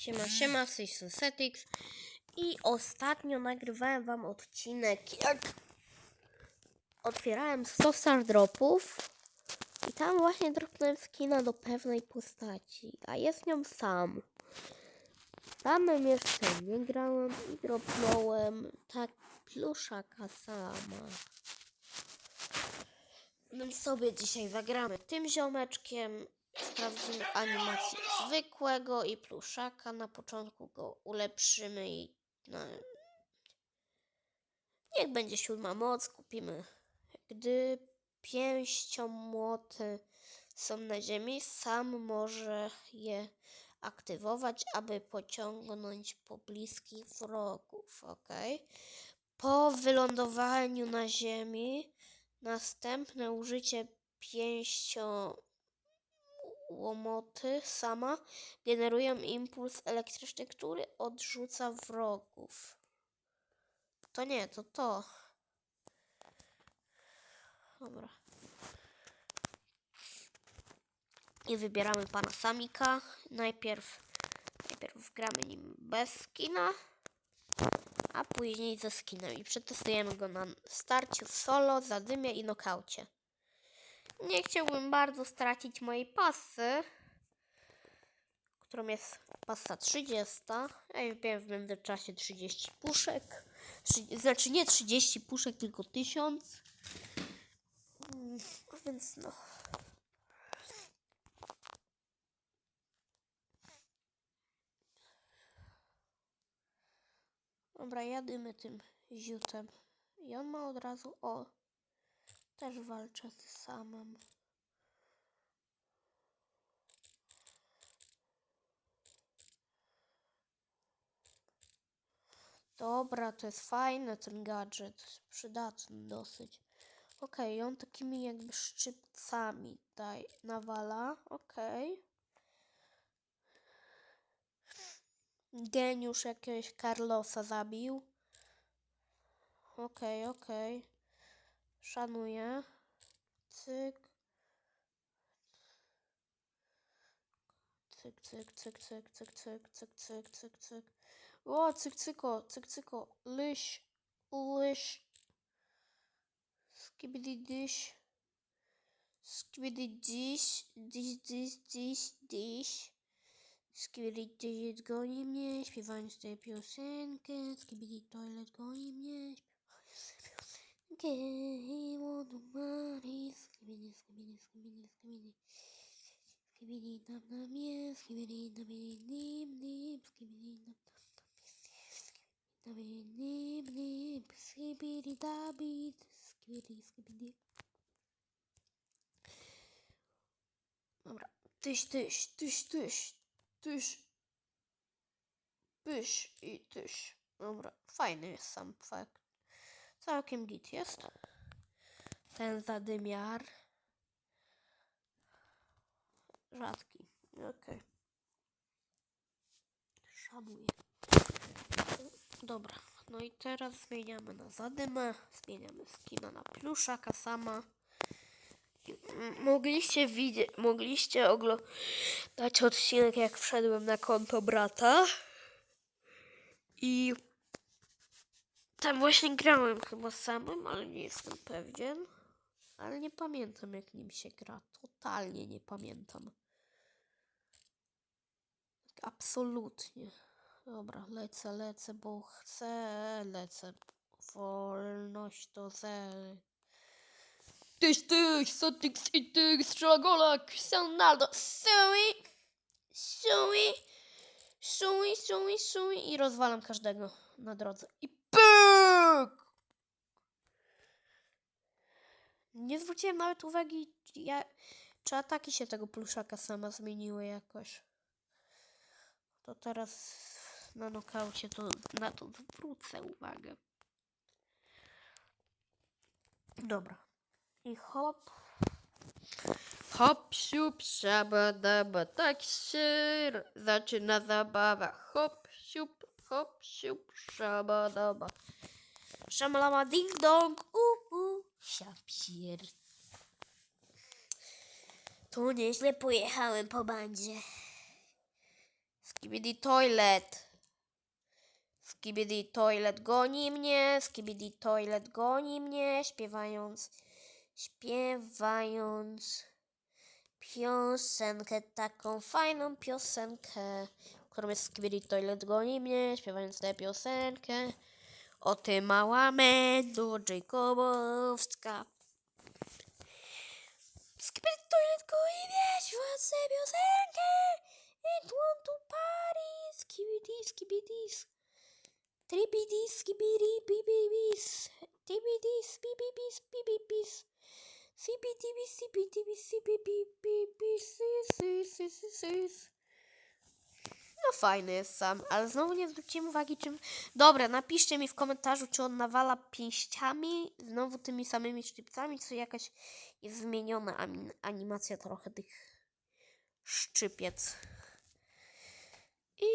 Siema, siema, z Synthetics. I ostatnio nagrywałem wam odcinek, jak otwierałem 100 star dropów i tam właśnie dropnąłem skina do pewnej postaci, a jest nią sam. Samym jeszcze nie grałem i dropnąłem tak pluszaka sama. Więc sobie dzisiaj zagramy tym ziomeczkiem. Sprawdzimy animację zwykłego i pluszaka. Na początku go ulepszymy i niech będzie siódma moc. Kupimy. Gdy pięściomłoty są na ziemi, sam może je aktywować, aby pociągnąć pobliskich wrogów. Ok. Po wylądowaniu na ziemi następne użycie pięścio łomoty sama generują impuls elektryczny, który odrzuca wrogów. To nie, to to. Dobra. I wybieramy pana Samika. Najpierw, najpierw gramy nim bez skina, a później ze skinem. I przetestujemy go na starciu solo, zadymie i nokaucie. Nie chciałbym bardzo stracić mojej pasy, którą jest pasa 30. Ja miałem w międzyczasie 30 puszek. Trzy- Znaczy nie 30 puszek, tylko 1000. Mm, Więc no. Dobra, jadymy tym ziutem. I on ma od razu o. Też walczę z samym. Dobra, to jest fajny ten gadżet. Przydatny dosyć. Okej, on takimi jakby szczypcami daj, nawala. Okej. Geniusz jakiegoś Carlosa zabił. Okej, okej. Szanuję. Cyk. Cyk, cyk, cyk, cyk, cyk, cyk, cyk, cyk, cyk, cyk. O, cyk, cyko, cyk, cyko. Lyś, lyś. Skibidi dyś. Skibidi dziś, dziś, dziś, dziś, dziś. Skibidi dyś goni mnie, śpiewając tę piosenkę. Skibidi toilet goni mnie, Game on Quem do mar Escrevendo, escrevendo, escrevendo, escrevendo skibidi tam, tam, escrevendo, tam, skibidi nim Escrevendo, tam, tam, skibidi nim, nim Escrevendo, tam, escrevendo, escrevendo Dobra, tyś, tyś, tyś, tyś, tyś Pyś i e Dobra, fajny jest some fakt Całkiem git jest. Ten zadymiar. Rzadki. Okej. Szanuję. Dobra. No i teraz zmieniamy na zadymę. Zmieniamy skina na pluszaka sama. Mogliście widzieć, mogliście oglądać odcinek jak wszedłem na konto brata. I tam właśnie grałem chyba samym, ale nie jestem pewien. Ale nie pamiętam jak nim się gra. Totalnie nie pamiętam. Tak Absolutnie. Dobra, lecę, lecę, bo chcę, lecę. Wolność to ze. Tyś, tyś, Sotix i tyś, Stragolak, Sonaldo, Sui, Sui, Sui, Sui, Sui i rozwalam każdego na drodze. I Nie zwróciłem nawet uwagi, ja, czy ataki się tego pluszaka sama zmieniły jakoś. To teraz na nokaucie to na to zwrócę uwagę. Dobra. I hop. Hop, siup, szabadaba, tak się zaczyna zabawa. Hop, siup, hop, siup, szabadaba. Szamalama ding dong, u, u, siapier. Tu nieźle pojechałem po bandzie. Skibidi Toilet. Skibidi Toilet goni mnie, Skibidi Toilet goni mnie, śpiewając, śpiewając piosenkę, taką fajną piosenkę, którą jest Skibidi Toilet goni mnie, śpiewając tę piosenkę. O Otymała mędu Jacobowska. Skipet toiletko i wiesz, własne piosenkę. It want to party. Skibidi, skibidis. Tribidis, skibidi, bibibis. Tribidis, bibibis, bibibis. Sibidibis, sibidibis, sibidibis, sibidibis, sibidibis. No fajny jest sam, ale znowu nie zwróciłem uwagi czym... Dobra, napiszcie mi w komentarzu, czy on nawala pięściami, znowu tymi samymi szczypcami, czy jakaś jest zmieniona animacja trochę tych szczypiec. I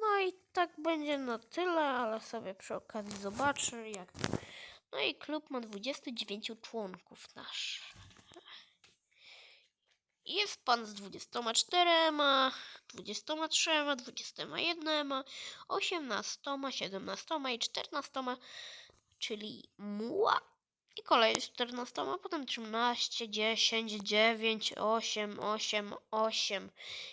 no i tak będzie na tyle, ale sobie przy okazji zobaczę jak. No i klub ma 29 członków nasz. Jest pan z 24, 23, 21, 18, 17 i 14, czyli muła. I kolej z 14, potem 13, 10, 9, 8, 8, 8,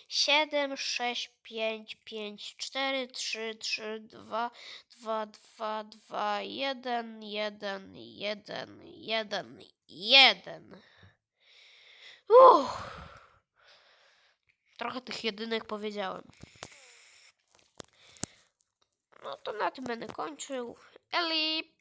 7, 6, 5, 5, 4, 3, 3, 2, 2, 2, 2, 1, 1, 1, 1, 1. Uff. Trochę tych jedynek powiedziałem. No to na tym będę kończył. Eli!